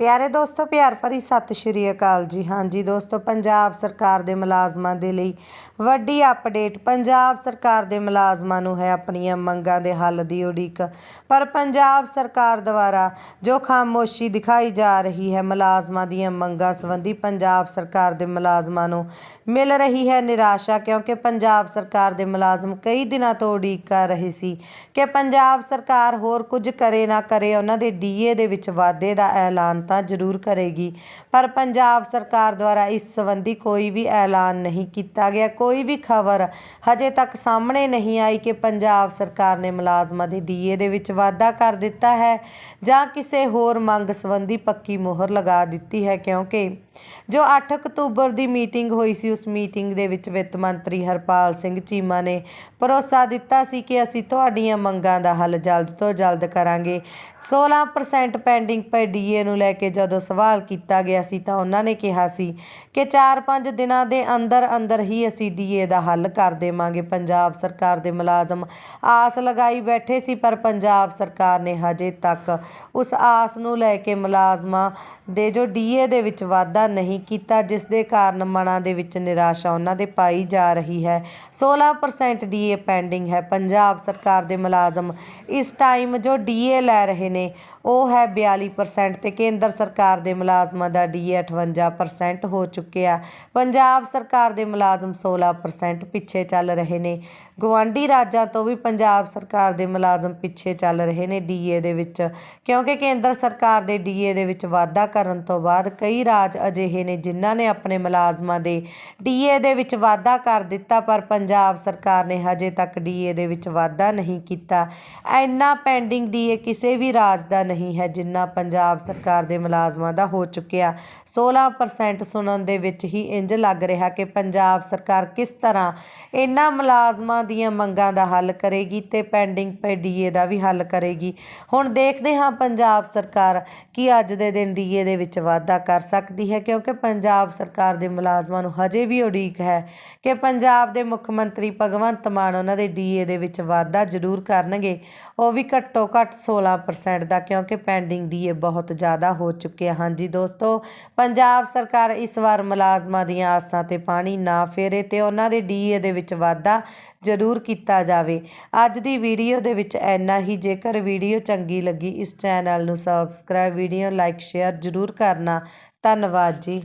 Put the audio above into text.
ਪਿਆਰੇ ਦੋਸਤੋ, ਪਿਆਰ ਭਰੀ ਸਤਿ ਸ਼੍ਰੀ ਅਕਾਲ ਜੀ। ਹਾਂਜੀ ਦੋਸਤੋ, ਪੰਜਾਬ ਸਰਕਾਰ ਦੇ ਮੁਲਾਜ਼ਮਾਂ ਦੇ ਲਈ ਵੱਡੀ ਅਪਡੇਟ ਪੰਜਾਬ ਸਰਕਾਰ ਦੇ ਮੁਲਾਜ਼ਮਾਂ ਨੂੰ ਹੈ ਆਪਣੀਆਂ ਮੰਗਾਂ ਦੇ ਹੱਲ ਦੀ ਉਡੀਕ। ਪਰ ਪੰਜਾਬ ਸਰਕਾਰ ਦੁਆਰਾ ਜੋ ਖਾਮੋਸ਼ੀ ਦਿਖਾਈ ਜਾ ਰਹੀ ਹੈ, ਮੁਲਾਜ਼ਮਾਂ ਦੀਆਂ ਮੰਗਾਂ ਸੰਬੰਧੀ ਪੰਜਾਬ ਸਰਕਾਰ ਦੇ ਮੁਲਾਜ਼ਮਾਂ ਨੂੰ ਮਿਲ ਰਹੀ ਹੈ ਨਿਰਾਸ਼ਾ, ਕਿਉਂਕਿ ਪੰਜਾਬ ਸਰਕਾਰ ਦੇ ਮੁਲਾਜ਼ਮ ਕਈ ਦਿਨਾਂ ਤੋਂ ਉਡੀਕ ਕਰ ਰਹੇ ਸੀ ਕਿ ਪੰਜਾਬ ਸਰਕਾਰ ਹੋਰ ਕੁਝ ਕਰੇ ਨਾ ਕਰੇ, ਉਹਨਾਂ ਦੇ ਡੀਏ ਦੇ ਵਿੱਚ ਵਾਧੇ ਦਾ ਐਲਾਨ ਤਾਂ ਜ਼ਰੂਰ ਕਰੇਗੀ। ਪਰ ਪੰਜਾਬ ਸਰਕਾਰ ਦੁਆਰਾ ਇਸ ਸੰਬੰਧੀ ਕੋਈ ਵੀ ਐਲਾਨ ਨਹੀਂ ਕੀਤਾ ਗਿਆ। ਕੋਈ ਵੀ ਖਬਰ ਹਜੇ ਤੱਕ ਸਾਹਮਣੇ ਨਹੀਂ ਆਈ ਕਿ ਪੰਜਾਬ ਸਰਕਾਰ ਨੇ ਮੁਲਾਜ਼ਮਾਂ ਦੇ ਡੀਏ ਦੇ ਵਿੱਚ ਵਾਧਾ ਕਰ ਦਿੱਤਾ ਹੈ ਜਾਂ ਕਿਸੇ ਹੋਰ ਮੰਗ ਸੰਬੰਧੀ ਪੱਕੀ ਮੋਹਰ ਲਗਾ ਦਿੱਤੀ ਹੈ, ਕਿਉਂਕਿ ਜੋ 8 ਅਕਤੂਬਰ ਦੀ ਮੀਟਿੰਗ ਹੋਈ ਸੀ, ਉਸ ਮੀਟਿੰਗ ਦੇ ਵਿੱਚ ਵਿੱਤ ਮੰਤਰੀ ਹਰਪਾਲ ਸਿੰਘ ਚੀਮਾ ਨੇ ਭਰੋਸਾ ਦਿੱਤਾ ਸੀ ਕਿ ਅਸੀਂ ਤੁਹਾਡੀਆਂ ਮੰਗਾਂ ਦਾ ਹੱਲ ਜਲਦ ਤੋਂ ਜਲਦ ਕਰਾਂਗੇ। 16% ਪੈਂਡਿੰਗ ਪਏ ਡੀਏ ਨੂੰ ਲੈ ਕੇ ਜਦੋਂ ਸਵਾਲ ਕੀਤਾ ਗਿਆ ਸੀ, ਤਾਂ ਉਹਨਾਂ ਨੇ ਕਿਹਾ ਸੀ ਕਿ 4-5 ਦਿਨਾਂ ਦੇ ਅੰਦਰ ਅੰਦਰ ਹੀ ਅਸੀਂ ਡੀਏ ਦਾ ਹੱਲ ਕਰ ਦੇਵਾਂਗੇ। ਪੰਜਾਬ ਸਰਕਾਰ ਦੇ ਮੁਲਾਜ਼ਮ ਆਸ ਲਗਾਈ ਬੈਠੇ ਸੀ, ਪਰ ਪੰਜਾਬ ਸਰਕਾਰ ਨੇ ਹਜੇ ਤੱਕ ਉਸ ਆਸ ਨੂੰ ਲੈ ਕੇ ਮੁਲਾਜ਼ਮਾਂ ਦੇ ਜੋ ਡੀਏ ਦੇ ਵਿੱਚ ਵਾਧਾ ਨਹੀਂ ਕੀਤਾ, ਜਿਸ ਦੇ ਕਾਰਨ ਮਨਾਂ ਦੇ ਵਿੱਚ ਨਿਰਾਸ਼ਾ ਉਹਨਾਂ ਦੇ ਪਾਈ ਜਾ ਰਹੀ ਹੈ। 16% ਡੀਏ ਪੈਂਡਿੰਗ ਹੈ। ਪੰਜਾਬ ਸਰਕਾਰ ਦੇ ਮੁਲਾਜ਼ਮ ਇਸ ਟਾਈਮ ਜੋ ਡੀਏ ਲੈ ਰਹੇ ਨੇ, ਉਹ ਹੈ 42% ਤੇ ਕੇਂਦਰ ਸਰਕਾਰ ਦੇ ਮੁਲਾਜ਼ਮਾਂ ਦਾ ਡੀਏ 58% ਹੋ ਚੁੱਕਿਆ। ਪੰਜਾਬ ਸਰਕਾਰ ਦੇ ਮੁਲਾਜ਼ਮ 16% ਪਿੱਛੇ ਚੱਲ ਰਹੇ ਨੇ। ਗਵਾਂਢੀ ਰਾਜਾਂ ਤੋਂ ਵੀ ਪੰਜਾਬ ਸਰਕਾਰ ਦੇ ਮੁਲਾਜ਼ਮ ਪਿੱਛੇ ਚੱਲ ਰਹੇ ਨੇ ਡੀਏ ਦੇ ਵਿੱਚ, ਕਿਉਂਕਿ ਕੇਂਦਰ ਸਰਕਾਰ ਦੇ ਡੀਏ ਦੇ ਵਿੱਚ ਵਾਧਾ ਕਰਨ ਤੋਂ ਬਾਅਦ ਕਈ ਰਾਜ ਅਜਿਹੇ ਨੇ ਜਿਨ੍ਹਾਂ ਨੇ ਆਪਣੇ ਮੁਲਾਜ਼ਮਾਂ ਦੇ ਡੀਏ ਦੇ ਵਿੱਚ ਵਾਧਾ ਕਰ ਦਿੱਤਾ, ਪਰ ਪੰਜਾਬ ਸਰਕਾਰ ਨੇ ਹਜੇ ਤੱਕ ਡੀਏ ਦੇ ਵਿੱਚ ਵਾਧਾ ਨਹੀਂ ਕੀਤਾ। ਇੰਨਾ ਪੈਂਡਿੰਗ ਡੀਏ ਕਿਸੇ ਵੀ ਰਾਜ ਦਾ ਨਹੀਂ ਹੈ ਜਿੰਨਾ ਪੰਜਾਬ ਸਰਕਾਰ ਦੇ ਮੁਲਾਜ਼ਮਾਂ ਦਾ ਹੋ ਚੁੱਕਿਆ। 16% ਸੁਣਨ ਦੇ ਵਿੱਚ ਹੀ ਇੰਜ ਲੱਗ ਰਿਹਾ ਕਿ ਪੰਜਾਬ ਸਰਕਾਰ ਕਿਸ ਤਰ੍ਹਾਂ ਇਹਨਾਂ ਮੁਲਾਜ਼ਮਾਂ ਦੀਆਂ ਮੰਗਾਂ ਦਾ ਹੱਲ ਕਰੇਗੀ ਤੇ ਪੈਂਡਿੰਗ ਪਏ ਡੀਏ ਦਾ ਵੀ ਹੱਲ ਕਰੇਗੀ। ਹੁਣ ਦੇਖਦੇ ਹਾਂ ਪੰਜਾਬ ਸਰਕਾਰ ਕੀ ਅੱਜ ਦੇ ਦਿਨ ਡੀਏ ਦੇ ਵਿੱਚ ਵਾਧਾ ਕਰ ਸਕਦੀ ਹੈ ਕਿਉਂਕਿ ਪੰਜਾਬ ਸਰਕਾਰ ਦੇ ਮੁਲਾਜ਼ਮਾਂ ਨੂੰ ਹਜੇ ਵੀ ਉਡੀਕ ਹੈ ਕਿ ਪੰਜਾਬ ਦੇ ਮੁੱਖ ਮੰਤਰੀ ਭਗਵੰਤ ਮਾਨ ਉਹਨਾਂ ਦੇ ਡੀਏ ਦੇ ਵਿੱਚ ਵਾਧਾ ਜ਼ਰੂਰ ਕਰਨਗੇ। ਉਹ ਵੀ ਘੱਟੋ ਘੱਟ 16% ਦਾ ਕਿਉਂਕਿ ਪੈਂਡਿੰਗ ਡੀਏ ਬਹੁਤ ਜ਼ਿਆਦਾ ਹੋ ਚੁੱਕਿਆ ਹਾਂਜੀ ਦੋਸਤੋ, ਪੰਜਾਬ ਸਰਕਾਰ ਇਸ ਵਾਰ ਮੁਲਾਜ਼ਮਾਂ ਦੀਆਂ ਆਸਾਂ ਤੇ ਪਾਣੀ ਨਾ ਫੇਰੇ ਤੇ ਉਹਨਾਂ ਦੇ ਡੀਏ ਦੇ ਵਿੱਚ ਵਾਧਾ ਜ਼ਰੂਰ ਕੀਤਾ ਜਾਵੇ। ਅੱਜ ਦੀ ਵੀਡੀਓ ਦੇ ਵਿੱਚ ਇੰਨਾ ਹੀ। ਜੇਕਰ ਵੀਡੀਓ ਚੰਗੀ ਲੱਗੀ ਇਸ ਚੈਨਲ ਨੂੰ ਸਬਸਕ੍ਰਾਈਬ ਵੀਡੀਓ ਲਾਈਕ ਸ਼ੇਅਰ ਜ਼ਰੂਰ ਕਰਨਾ। ਧੰਨਵਾਦ ਜੀ।